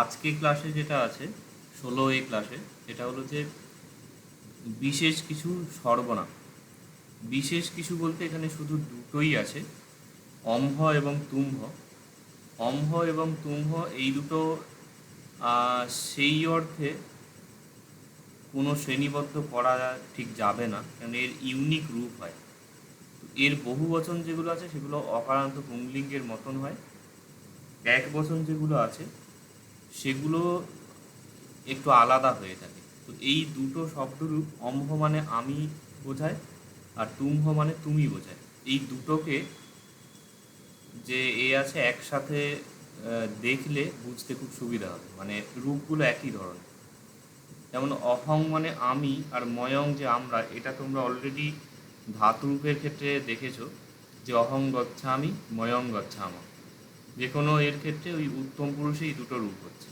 আজকে ক্লাসে যেটা আছে, ষোলো এ ক্লাসে সেটা হলো যে বিশেষ কিছু সর্বনাম। বিশেষ কিছু বলতে এখানে শুধু দুটোই আছে, অম্ভ এবং তুম্ভ। অম্ভ এবং তুম্ভ এই দুটো সেই অর্থে কোনো শ্রেণীবদ্ধ করা ঠিক যাবে না, কারণ এর ইউনিক রূপ হয়। এর বহু বচন যেগুলো আছে, সেগুলো অকারান্ত পুংলিঙ্গের মতন হয়। এক বচন যেগুলো আছে সেগুলো একটু আলাদা হয়ে থাকে। তো এই দুটো শব্দরূপ অম্ভ মানে আমি বোঝায় আর তুম্ভ মানে তুমি বোঝায়। এই দুটোকে যে এ আছে একসাথে দেখলে বুঝতে খুব সুবিধা হবে। মানে রূপগুলো একই ধরনের। যেমন অহং মানে আমি আর ময়ং যে আমরা, এটা তোমরা অলরেডি ধাতু রূপের ক্ষেত্রে দেখেছ যে অহং গচ্ছা আমি ময়ং গচ্ছামা। যে কোনো এর ক্ষেত্রে ওই উত্তম পুরুষে এই দুটো রূপ হচ্ছে।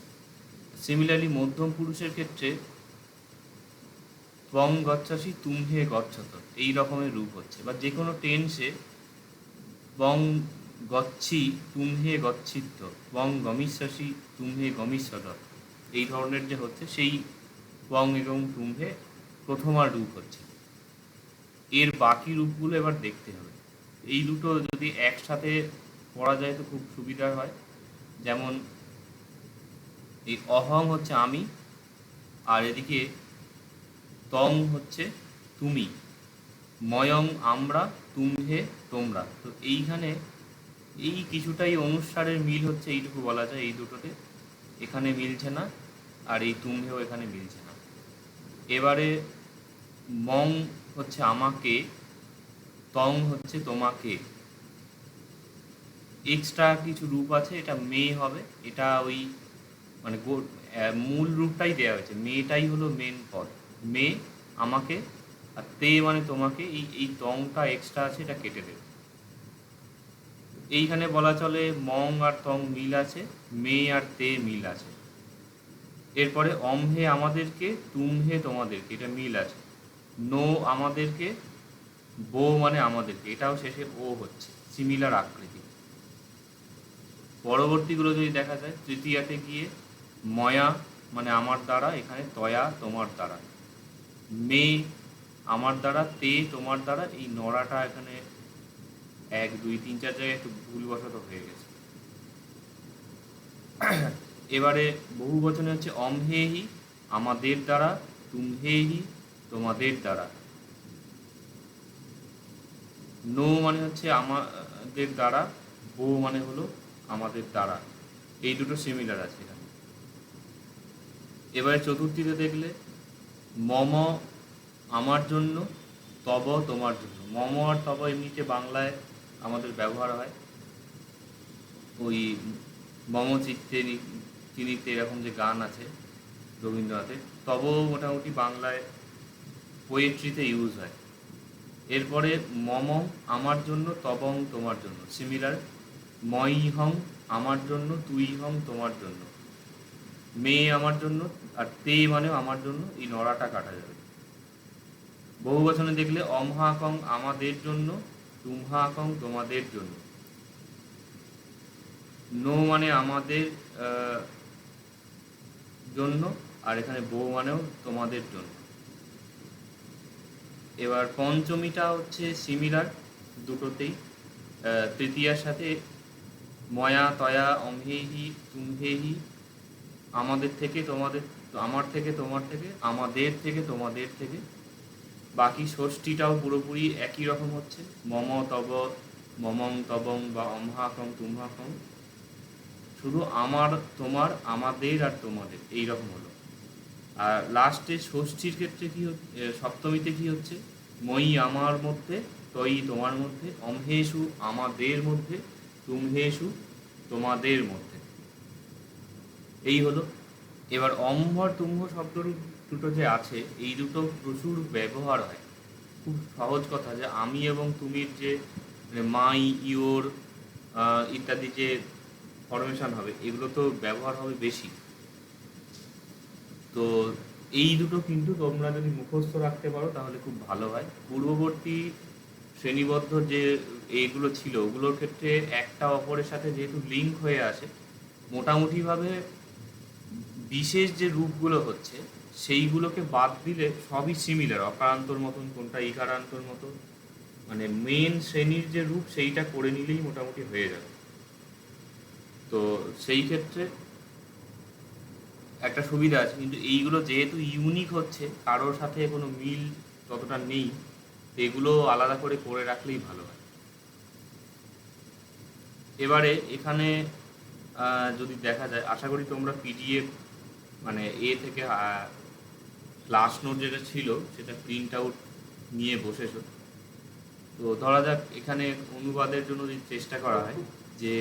সিমিলারলি মধ্যম পুরুষের ক্ষেত্রে ত্বং গচ্ছাসি তুমহে গচ্ছত, এই রকমের রূপ হচ্ছে। বা যে কোনো টেন্সে ত্বং গচ্ছি তুমহে গচ্ছিত ত্বং গমিষ্যাসি তুমহে গমিষ্যত, এই ধরনের যে হচ্ছে, সেই ত্বং এবং তুমহে প্রথমার রূপ হচ্ছে। এর বাকি রূপগুলো এবার দেখতে হবে। এই দুটো যদি একসাথে পড়া যায় তো খুব সুবিধা হয়। যেমন এই অহং হচ্ছে আমি, আর এদিকে তং হচ্ছে তুমি। ময়ং আমরা তুমহে তোমরা। তো এইখানে এই কিছুটাই অনুসারের মিল হচ্ছে, এইটুকু বলা যায় এই দুটোতে। এখানে মিলছে না, আর এই তুমহেও এখানে মিলছে না। এবারে মং হচ্ছে আমাকে, তং হচ্ছে তোমাকে। এক্সট্রা কিছু রূপ আছে, এটা মেয়ে হবে, এটা ওই মানে মূল রূপটাই দেওয়া হয়েছে। মেয়েটাই হলো মেন পদ। মেয়ে আমাকে আর তে মানে তোমাকে এই এই তংটা এক্সট্রা আছে, এটা কেটে দেবে। এইখানে বলা চলে মং আর তং মিল আছে, মেয়ে আর তে মিল আছে। এরপরে অমহে আমাদেরকে তুম হে তোমাদেরকে, এটা মিল আছে। নো আমাদেরকে, বো মানে আমাদেরকে, এটাও শেষে ও হচ্ছে সিমিলার আকৃতি। পরবর্তীগুলো যদি দেখা যায়, তৃতীয়াতে গিয়ে ময়া মানে আমার দ্বারা, এখানে তয়া তোমার দ্বারা। মে আমার দ্বারা, তে তোমার দ্বারা, এই নড়াটা এখানে এক, দুই, তিন, চার জায়গায় একটু ভুলবশত হয়ে গেছে। এবারে বহু বচনে হচ্ছে অমহেহি আমাদের দ্বারা তুমহেহি তোমাদের দ্বারা। নো মানে হচ্ছে আমাদের দ্বারা, বো মানে হলো আমাদের দ্বারা। এই দুটো সিমিলার আছে এবারে চতুর্থীতে দেখলে, মম আমার জন্য, তব তোমার জন্য। মম আর তব এমনিতে বাংলায় আমাদের ব্যবহার হয়। ওই মম চিত্তে চিনিতে এরকম যে গান আছে রবীন্দ্রনাথের তব মোটামুটি বাংলায় পোয়েট্রিতে ইউজ হয়। এরপরে মম আমার জন্য, তবং তোমার জন্য। সিমিলার মই হং আমার জন্য তুই হং তোমার জন্য। মেয়ে আমার জন্য আর তে মানেও আমার জন্য এই নড়াটা কাটা যাবে। বহু বচনে দেখলে, অমহাকং আমাদের জন্য, তুমহাকং তোমাদের জন্য। নো মানে আমাদের জন্য, আর এখানে বউ মানেও তোমাদের জন্য। এবার পঞ্চমীটা হচ্ছে সিমিলার দুটোতেই। তৃতীয়ার সাথে ময়া, তয়া, অমহেহি তুমহেহি আমাদের থেকে, তোমাদের, আমার থেকে, তোমার থেকে, আমাদের থেকে, তোমাদের থেকে। বাকি ষষ্ঠীটাও পুরোপুরি একই রকম হচ্ছে। মম, তব, মমং, তবং, বা অমহাকং তুমহাকং শুধু আমার, তোমার, আমাদের আর তোমাদের, এই রকম হলো। আর লাস্টে ষষ্ঠীর ক্ষেত্রে কি সপ্তমীতে কি হচ্ছে? মই আমার মধ্যে তই তোমার মধ্যে অমহেশু আমাদের মধ্যে তুমহেশু তোমাদের মধ্যে। এই হলো। এবার অম্বর তুম্ভ শব্দ দুটো যে আছে, এই দুটো প্রচুর ব্যবহার হয়। খুব সহজ কথা যে আমি এবং তুমির যে মানে মাই ইওর ইত্যাদি যে ফরমেশন হবে, এগুলো তো ব্যবহার হবে বেশি। তো এই দুটো কিন্তু তোমরা যদি মুখস্থ রাখতে পারো, তাহলে খুব ভালো হয়। পূর্ববর্তী শ্রেণীবদ্ধ যে এইগুলো ছিল, ওগুলোর ক্ষেত্রে একটা অপরের সাথে যেহেতু লিঙ্ক হয়ে আসে, মোটামুটিভাবে বিশেষ যে রূপগুলো হচ্ছে, সেইগুলোকে বাদ দিলে সবই সিমিলার অকারান্তর মতন কোনটা ইকারান্তর মতন মানে মেন শ্রেণির যে রূপ, সেইটা করে নিলেই মোটামুটি হয়ে যাবে। তো সেই ক্ষেত্রে একটা সুবিধা আছে, কিন্তু এইগুলো যেহেতু ইউনিক হচ্ছে, কারোর সাথে কোনো মিল ততটা নেই, এগুলো আলাদা করে করে রাখলেই ভালো হয়। এবারে এখানে যদি দেখা যায়, আশা করি তোমরা পিডিএফ মানে এ থেকে ক্লাস নোট যেটা ছিল, সেটা প্রিন্ট আউট নিয়ে বসেছো। তো ধরা যাক, এখানে অনুবাদের জন্য যদি চেষ্টা করা হয় যে,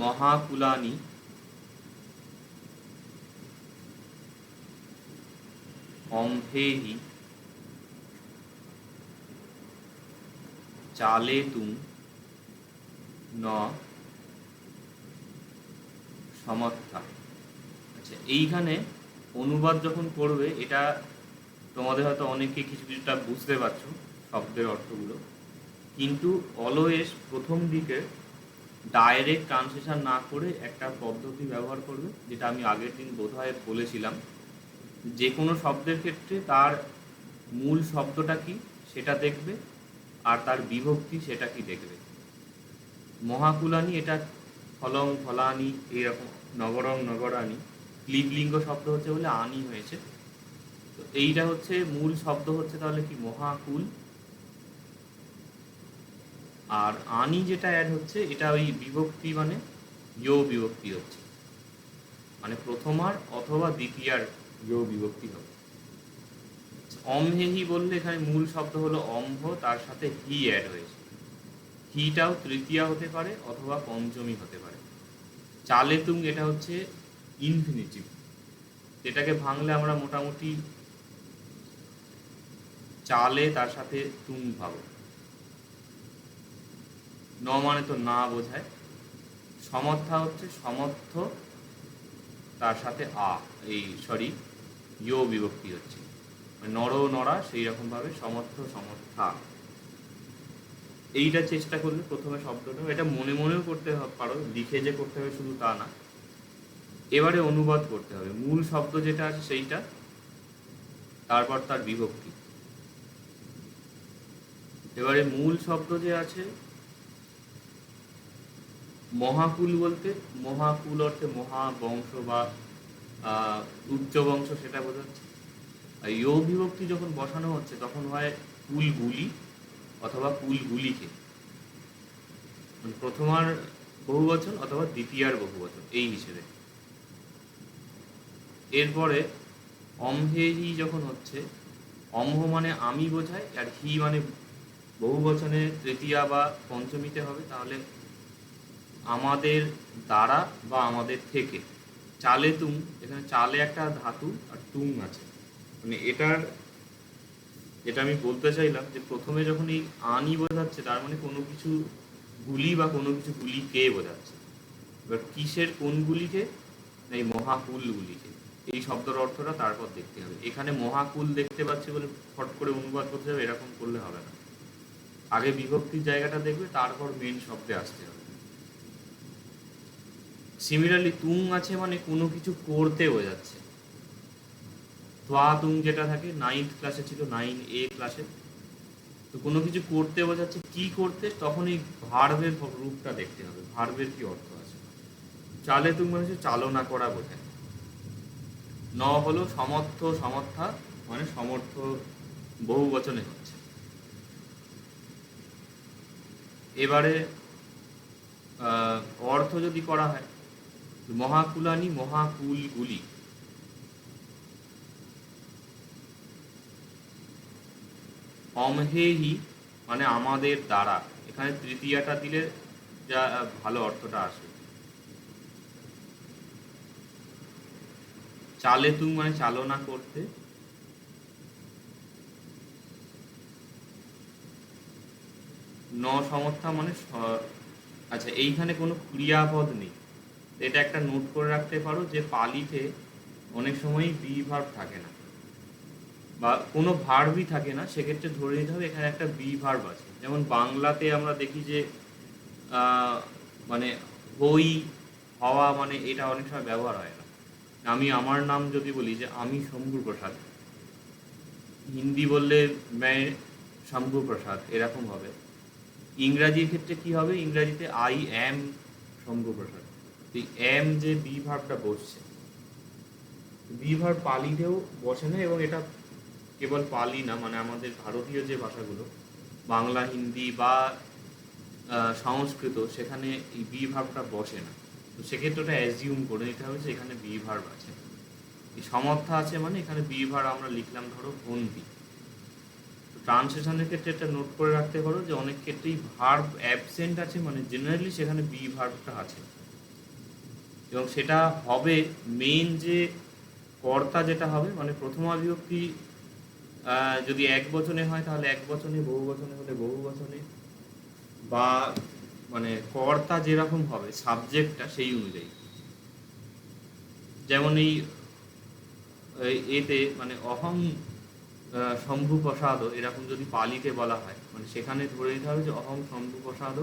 মহাকুলানি অম্ভেহি চালে তুম ন সমর্থা আচ্ছা এইখানে অনুবাদ যখন করবে, এটা তোমাদের হয়তো অনেকে কিছু কিছুটা বুঝতে পারছ, শব্দের অর্থগুলো। কিন্তু অলওয়েজ প্রথম দিকে ডাইরেক্ট ট্রান্সলেশন না করে একটা পদ্ধতি ব্যবহার করবে, যেটা আমি আগের দিন বোধহয় বলেছিলাম। যে কোনো শব্দের ক্ষেত্রে তার মূল শব্দটা কি, সেটা দেখবে। আর তার বিভক্তি সেটা কি দেখবে? মহাকুলানি এটা ফলং ফলানি, এইরকম নগরং নগরানি ক্লিবলিঙ্গ শব্দ হচ্ছে বলে আনি হয়েছে। তো এইটা হচ্ছে মূল শব্দ হচ্ছে তাহলে কি মহাকুল? আর আনি যেটা অ্যাড হচ্ছে, এটা ওই বিভক্তি মানে ইয় বিভক্তি হচ্ছে। মানে প্রথমার অথবা দ্বিতীয়ার ইয় বিভক্তি হবে। অমহেহি বললে এখানে মূল শব্দ হলো অম্ভ, তার সাথে হি অ্যাড হয়েছে। হিটাও তৃতীয়া হতে পারে অথবা পঞ্চমী হতে পারে। চালে তুং এটা হচ্ছে ইনফিনিটিভ এটাকে ভাঙলে আমরা মোটামুটি চালে তার সাথে তুং পাবো ন মানে তো না বোঝায়। সমর্থা হচ্ছে সমর্থ, তার সাথে আ, এই সরি ইয় বিভক্তি হচ্ছে। নর নড়া সেই রকম ভাবে সমর্থ, সমর্থা। এইটা চেষ্টা করলে প্রথমে শব্দটা এটা মনে মনেও করতে পারো, লিখে যে করতে হবে শুধু তা না। এবারে অনুবাদ করতে হবে। মূল শব্দ যেটা আছে সেইটা, তারপর তার বিভক্তি। এবারে মূল শব্দ যে আছে, মহাকুল বলতে, মহাকুল অর্থে মহা বংশ বা উচ্চ বংশ সেটা বোঝাচ্ছে। ইয় বিভক্তি যখন বসানো হচ্ছে, তখন হয় কুলগুলি অথবা কুলগুলিকে মানে প্রথমার বহুবচন অথবা দ্বিতীয়ার বহুবচন, এই হিসেবে। এরপরে অম্ভেহি যখন হচ্ছে, অম্ভ মানে আমি বোঝায়, আর হি মানে বহুবচনে তৃতীয়া বা পঞ্চমীতে হবে, তাহলে আমাদের দ্বারা বা আমাদের থেকে। চালে তুম এখানে চালে একটা ধাতু আর তুম আছে। মানে এটার, যেটা আমি বলতে চাইলাম যে প্রথমে যখন এই আনি বোঝাচ্ছে, তার মানে কোনো কিছু গুলি বা কোনো কিছু গুলিকে বোঝাচ্ছে? এবার কিসের কোন গুলিকে? না এই মহাকুল গুলিকে। এই শব্দের অর্থটা তারপর দেখতে হবে। এখানে মহাকুল দেখতে পাচ্ছি বলে ফট করে অনুবাদ করতে হবে, এরকম করলে হবে না। আগে বিভক্তির জায়গাটা দেখবে, তারপর মেন শব্দে আসতে হবে। সিমিলারলি তুং আছে মানে কোনো কিছু করতে বোঝাচ্ছে। তুং যেটা থাকে নাইন্থ ক্লাসে ছিল নাইন এ। ক্লাসে তো কোনো কিছু করতে বোঝাচ্ছে, কি করতে তখন এই ভার্বের রূপটা দেখতে হবে ভার্বের কি অর্থ আছে। চালে তুং মানে হচ্ছে চালনা করা বোঝায়। ন হলো সমর্থ, সমর্থা মানে সমর্থ বহু বচনে হচ্ছে। এবারে অর্থ যদি করা হয়, মহাকুলানি, মহাকুলগুলি। অমহেহি মানে আমাদের দ্বারা। এখানে তৃতীয়াটা দিলে যা ভালো অর্থটা আসে। চালে তুম মানে চালনা করতে। ন সমর্থা মানে আচ্ছা এইখানে কোনো ক্রিয়াপদ নেই। এটা একটা নোট করে রাখতে পারো যে পালিতে অনেক সময় বি ভার্ব থাকে না। বা কোনো ভার্বই থাকে না, সেক্ষেত্রে ধরে নিতে হবে এখানে একটা বি ভার্ব আছে। যেমন বাংলাতে আমরা দেখি যে মানে হই, হওয়া মানে এটা অনেক সময় ব্যবহার হয় না। আমি আমার নাম যদি বলি যে আমি শম্ভু প্রসাদ। হিন্দি বললে ম্যায় শম্ভু প্রসাদ, এরকম হবে। ইংরাজির ক্ষেত্রে কি হবে? ইংরাজিতে আই অ্যাম শম্ভু প্রসাদ। এই অ্যাম যে বি ভার্বটা বসছে বি ভার্ব পালিতেও বসে না এবং এটা কেবল পালি না মানে আমাদের ভারতীয় যে ভাষাগুলো বাংলা হিন্দি বা সংস্কৃত সেখানে এই বি ভার্বটা বসে না। তো সেক্ষেত্রে ওটা অ্যাজিউম করে নিতে হবে যে এখানে বি ভার্ব আছে। এই সমর্থা আছে মানে এখানে বি ভার্ব আমরা লিখলাম ধরো হন্তি তো ট্রান্সলেশনের ক্ষেত্রে এটা নোট করে রাখতে পারো যে অনেক ক্ষেত্রেই ভার্ব অ্যাবসেন্ট আছে মানে জেনারেলি সেখানে বি ভার্বটা আছে। এবং সেটা হবে মেইন যে কর্তা যেটা হবে মানে প্রথমা বিভক্তি আহ, যদি এক বচনে হয় তাহলে এক বচনে, বহু বচনে হলে বহু বচনে। বা মানে কর্তা যেরকম হবে, সাবজেক্টটা সেই অনুযায়ী। যেমন এই এতে মানে অহং শম্ভু প্রসাদ এরকম যদি পালিতে বলা হয় মানে সেখানে ধরে নিতে হবে যে অহং শম্ভু প্রসাদ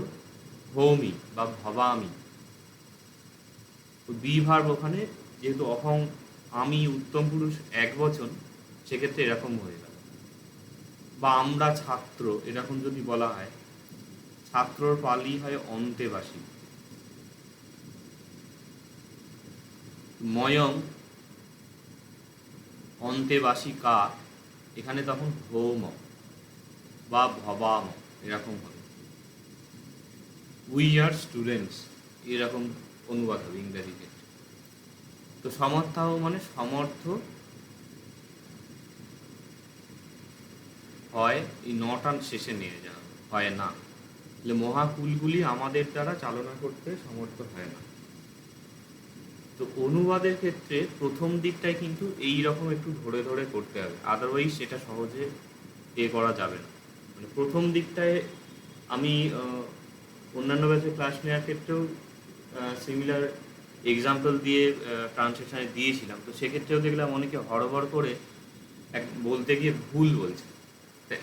ভৌমি বা ভবামি। তো বি ভার্ব ওখানে যেহেতু অহং, আমি, উত্তম পুরুষ এক বচন, সেক্ষেত্রে এরকম হয়ে বা আমরা ছাত্র, এরকম যদি বলা হয়, ছাত্রর পালি হয় অন্তেবাসী। ময়ং অন্তেবাসী কা এখানে তখন ভৌম বা ভবাম, এরকম হবে। উই আর স্টুডেন্টস এরকম অনুবাদ হবে ইংরেজি ক্ষেত্রে তো সমর্থাহ মানে সমর্থ হয়, এই নটান শেষে নিয়ে যাওয়া হয় না। তাহলে মহাকুলগুলি আমাদের দ্বারা চালনা করতে সমর্থ হয় না। তো অনুবাদের ক্ষেত্রে প্রথম দিকটাই কিন্তু এই রকম একটু ধরে ধরে করতে হবে। আদারওয়াইজ সেটা সহজে এ করা যাবে না। মানে প্রথম দিকটায় আমি অন্যান্য ব্যাচে ক্লাস নেওয়ার ক্ষেত্রেও সিমিলার এক্সাম্পল দিয়ে ট্রান্সলেশনে দিয়েছিলাম। তো সেক্ষেত্রেও দেখলাম অনেকে হড়বড় করে এক, বলতে গিয়ে ভুল বলছে।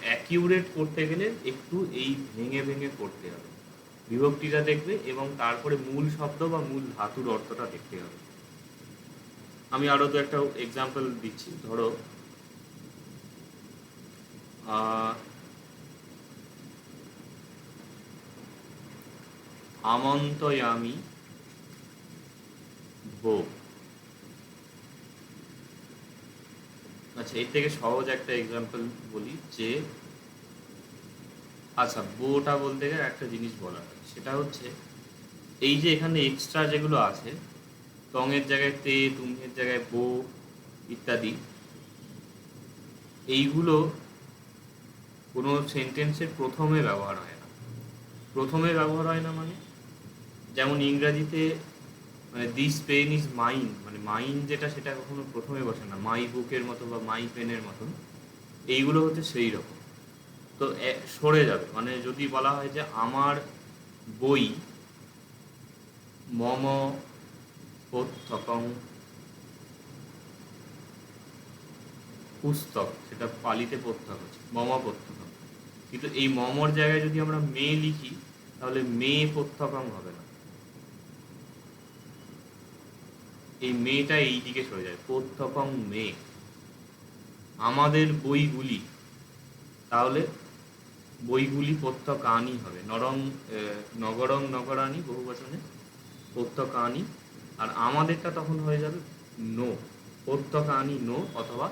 অ্যাকিউরেট করতে গেলে একটু এই ভেঙে ভেঙে করতে হবে। বিভক্তিটা দেখবে এবং তারপরে মূল শব্দ বা মূল ধাতুর অর্থটা দেখতে হবে। আমি আরও তো একটা এক্সাম্পল দিচ্ছি। ধরো আমন্তয়ামি বো আচ্ছা এর থেকে সহজ একটা এক্সাম্পল বলি যে আচ্ছা বোটা বলতে গেলে একটা জিনিস বলা সেটা হচ্ছে, এই যে এখানে এক্সট্রা যেগুলো আছে, টঙের জায়গায় তে তুমের জায়গায় বো ইত্যাদি, এইগুলো কোনো সেন্টেন্সের প্রথমে ব্যবহার হয় না। প্রথমে ব্যবহার হয় না মানে? যেমন ইংরাজিতে মানে দিস পেন ইজ মাইন মানে মাইন যেটা সেটা কখনো প্রথমে বসে না মাই বুকের মতো বা মাই পেনের মতন এইগুলো হচ্ছে সেই রকম। তো সরে যাবে। মানে যদি বলা হয় যে আমার বই মম পথ্যকং পুস্তক, সেটা পালিতে পথ্যক হচ্ছে মম পথ্যকং কিন্তু এই মমর জায়গায় যদি আমরা মেয়ে লিখি, তাহলে মেয়ে পথ্যকং হবে না। এই মেয়েটা এই দিকে সরে যায়। পথ্যকং মেয়ে। আমাদের বইগুলি, তাহলে বইগুলি পথ্যকানি হবে। নরং নগরং নগরানি বহু বচনে পথ্যকানি আর আমাদেরটা তখন হয়ে যাবে নো পথ্যকানি নো অথবা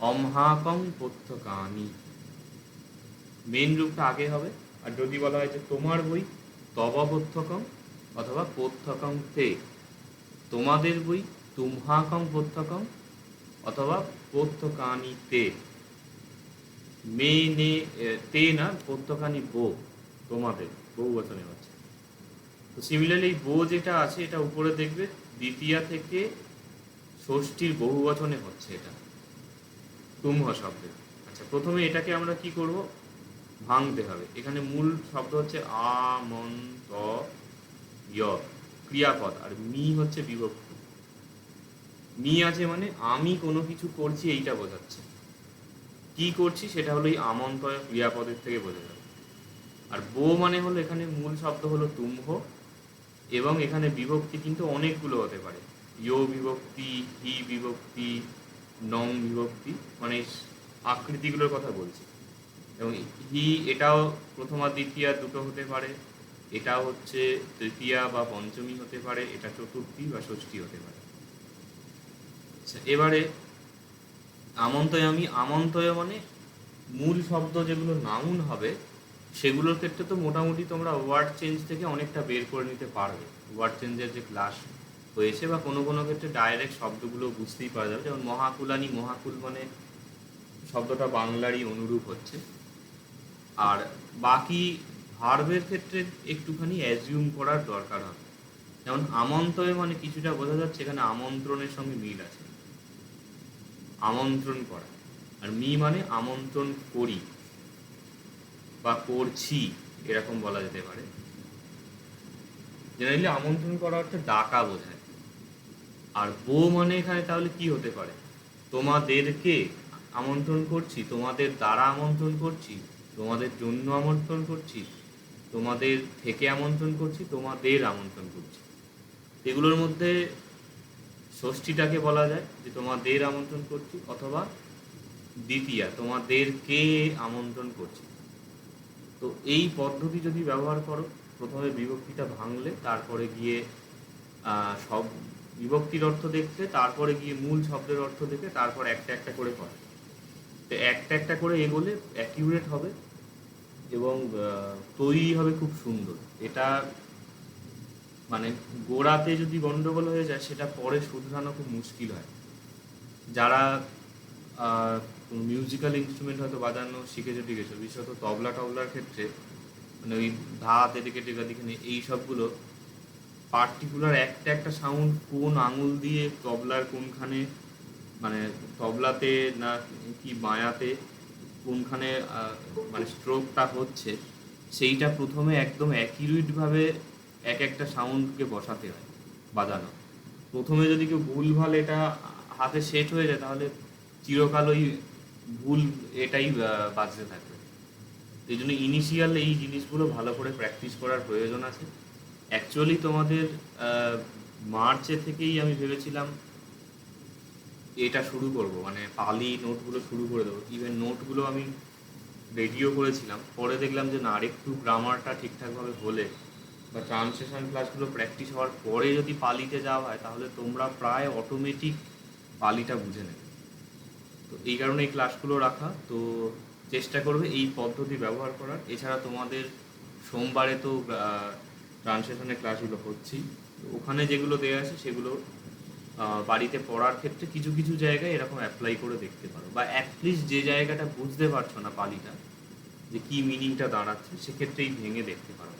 অমহাকং পথ্যকানি মেন রূপটা আগে হবে। আর যদি বলা হয় যে তোমার বই তব পথ্যকং অথবা পথ্যকং তে তোমাদের বই তুমহাকং পথ্যকং অথবা পথ্যকানি তে। মে নে তে না পথ্যকানি বো, তোমাদের, বহু বচনে হচ্ছে। তো সিমিলারলি বো যেটা আছে, এটা উপরে দেখবে, দ্বিতীয়া থেকে ষষ্ঠীর বহু বচনে হচ্ছে এটা। তুমহ শব্দে। আচ্ছা প্রথমে এটাকে আমরা কি করব? ভাঙতে হবে। এখানে মূল শব্দ হচ্ছে আ, মন, ত, য়। ক্রিয়াপদ, আর মি হচ্ছে বিভক্তি। মি আছে মানে আমি কোনো কিছু করছি, এইটা বোঝাচ্ছে। কি করছি সেটা হলো এই আমন্তয় ক্রিয়াপদের থেকে বোঝা যাবে আর বো মানে হলো এখানে মূল শব্দ হলো তুম্ভ, এবং এখানে বিভক্তি কিন্তু অনেকগুলো হতে পারে। ইয় বিভক্তি, হি বিভক্তি, নং বিভক্তি মানে আকৃতিগুলোর কথা বলছি। এবং হি এটাও প্রথমা, দ্বিতীয়া দুটো হতে পারে। এটা হচ্ছে তৃতীয়া বা পঞ্চমী হতে পারে এটা চতুর্থী বা ষষ্ঠী হতে পারে। আচ্ছা, এবারে আমন্তয় আমি আমন্তয় মানে মূল শব্দ যেগুলো নাউন হবে সেগুলোর ক্ষেত্রে তো মোটামুটি তোমরা ওয়ার্ড চেঞ্জ থেকে অনেকটা বের করে নিতে পারবে। ওয়ার্ড চেঞ্জের যে ক্লাস হয়েছে বা কোনো কোনো ক্ষেত্রে ডাইরেক্ট শব্দগুলো বুঝতেই পারা যাবে। যেমন মহাকুলানি মহাকুল মানে শব্দটা বাংলারই অনুরূপ হচ্ছে। আর বাকি ভার্বের ক্ষেত্রে একটুখানি অ্যাজিউম করার দরকার হবে। যেমন আমন্তয় মানে কিছুটা বোঝা যাচ্ছে এখানে আমন্ত্রণের সঙ্গে মিল আছে। আমন্ত্রণ করা। আর মি মানে আমন্ত্রণ করি বা করছি, এরকম বলা যেতে পারে। জেনারেলি আমন্ত্রণ করা অর্থে ডাকা বোঝায়। আর বো মানে এখানে তাহলে কি হতে পারে? তোমাদেরকে আমন্ত্রণ করছি, তোমাদের দ্বারা আমন্ত্রণ করছি, তোমাদের জন্য আমন্ত্রণ করছি তোমাদের থেকে আমন্ত্রণ করছি, তোমাদের আমন্ত্রণ করছি। এগুলোর মধ্যে ষষ্ঠীটাকে বলা যায় যে তোমাদের আমন্ত্রণ করছি অথবা দ্বিতীয়া, তোমাদেরকে আমন্ত্রণ করছি। তো এই পদ্ধতি যদি ব্যবহার করো, প্রথমে বিভক্তিটা ভাঙলে, তারপরে গিয়ে সব বিভক্তির অর্থ দেখতে তারপরে গিয়ে মূল শব্দের অর্থ দেখে, তারপর একটা একটা করে করে। তো একটা একটা করে এগোলে অ্যাকিউরেট হবে। এবং তৈরি হবে খুব সুন্দর। এটা মানে গোড়াতে যদি গন্ডগোল হয়ে যায়, সেটা পরে শুধরানো খুব মুশকিল হয়। যারা মিউজিক্যাল ইনস্ট্রুমেন্ট হয়তো বাজানো শিখেছো টিকেছো বিশেষত তবলা টবলার ক্ষেত্রে মানে ওই ধাত, এদিকে টেকা দিকে এই সবগুলো পার্টিকুলার একটা একটা সাউন্ড কোন আঙুল দিয়ে তবলার কোনখানে মানে তবলাতে না কি মায়াতে কোনখানে মানে স্ট্রোকটা হচ্ছে, সেইটা প্রথমে একদম অ্যাকিউরেটভাবে এক একটা সাউন্ডকে বসাতে হয় বাজানো। প্রথমে যদি কেউ ভুলভাল এটা হাতে সেট হয়ে যায়, তাহলে চিরকাল ওই ভুল এটাই বাজতে থাকবে। এই জন্য ইনিশিয়াল এই জিনিসগুলো ভালো করে প্র্যাকটিস করার প্রয়োজন আছে। অ্যাকচুয়ালি তোমাদের মার্চে থেকেই আমি ভেবেছিলাম এটা শুরু করব মানে পালি নোটগুলো শুরু করে দেবো। ইভেন নোটগুলো আমি রেডিও করেছিলাম। পরে দেখলাম যে না, আরেকটু গ্রামারটা ঠিকঠাকভাবে হলে বা ট্রান্সলেশন ক্লাসগুলো প্র্যাকটিস হওয়ার পরে যদি পালিতে যাওয়া হয়, তাহলে তোমরা প্রায় অটোমেটিক পালিটা বুঝে নেবে। তো এই কারণে এই ক্লাসগুলো রাখা। তো চেষ্টা করবে এই পদ্ধতি ব্যবহার করার। এছাড়া তোমাদের সোমবারে তো ট্রান্সলেশনের ক্লাসগুলো হচ্ছেই। ওখানে যেগুলো দেওয়া আছে, সেগুলো বাড়িতে পড়ার ক্ষেত্রে কিছু কিছু জায়গায় এরকম অ্যাপ্লাই করে দেখতে পারো। বা অ্যাটলিস্ট যে জায়গাটা বুঝতে পারছ না পালিটা, যে কি মিনিংটা দাঁড়াচ্ছে, সেক্ষেত্রেই ভেঙে দেখতে পারো।